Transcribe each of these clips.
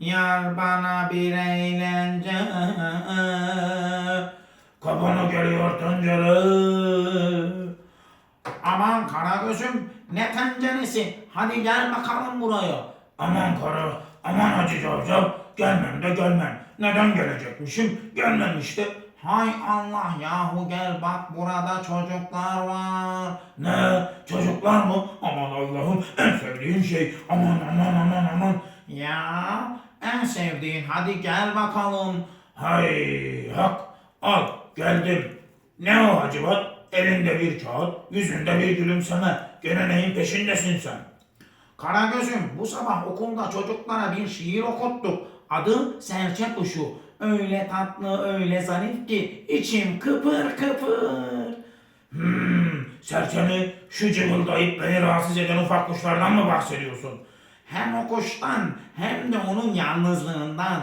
Yar bana bir eğlence Kabana geliyor tencere. Aman Karagöz'üm ne tenceresi Hadi gel bakalım buraya Aman karı, aman Hacı Cavcav. Gelmem de gelmem. Neden gelecekmişim? Gelmem işte. Hay Allah yahu gel bak burada çocuklar var Ne? Çocuklar mı? Aman Allah'ım en sevdiğim şey. Aman aman aman aman. Ya en sevdiğin hadi gel bakalım Hay hak. Al geldim. Ne o Hacivat? Elinde bir kağıt, yüzünde bir gülümseme. Gene neyin peşindesin sen? Karagöz'üm bu sabah okulda çocuklara bir şiir okuttuk. Adı Serçe Kuşu. Öyle tatlı, öyle zarif ki içim kıpır kıpır. Hmm, serçemi şu cıvıldayıp beni rahatsız eden ufak kuşlardan mı bahsediyorsun? Hem o kuştan hem de onun yalnızlığından.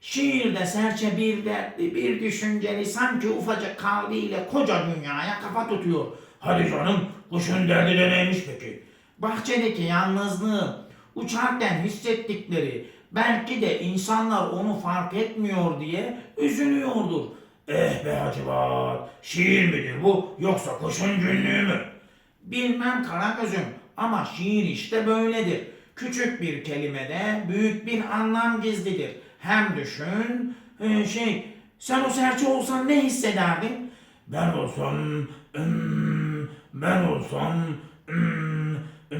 Şiirde serçe bir dertli, bir düşünceli, sanki ufacık kalbiyle koca dünyaya kafa tutuyor. Hadi canım, kuşun derdi de neymiş peki? Bahçedeki yalnızlığı, uçarken hissettikleri, belki de insanlar onu fark etmiyor diye üzülüyordur. Eh be Hacivat, şiir midir bu yoksa kuşun günlüğü mü? Bilmem Karagöz'üm ama şiir işte böyledir. Küçük bir kelimede büyük bir anlam gizlidir. Hem düşün, e, şey, sen o serçe olsan ne hissederdin? Ben olsam, ben olsam, e,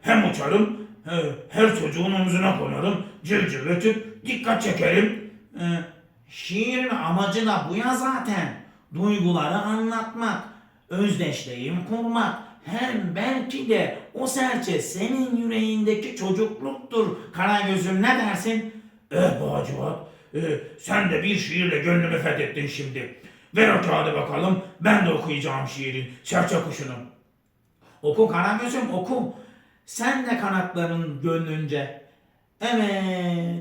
hem uçarım, e, her çocuğun omzuna konarım, cırcır ötüp dikkat çekerim. Şiirin amacı da bu ya zaten. Duyguları anlatmak, özdeşliğim kurmak. Hem belki de o serçe senin yüreğindeki çocukluktur. Karagöz'üm ne dersin? Eh be Hacivat, e, sen de bir şiirle gönlümü fethettin şimdi. Ver o kağıdı bakalım, ben de okuyacağım şiirin, serçe kuşunun. Oku Karagöz'üm oku. Sen de kanatların gönlünce. Evet.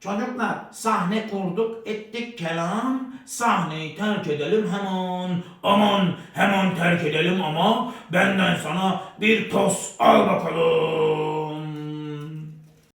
Çocuklar sahne kurduk ettik kelam. Sahneyi terk edelim hemen. Aman hemen terk edelim ama benden sana bir toz al bakalım.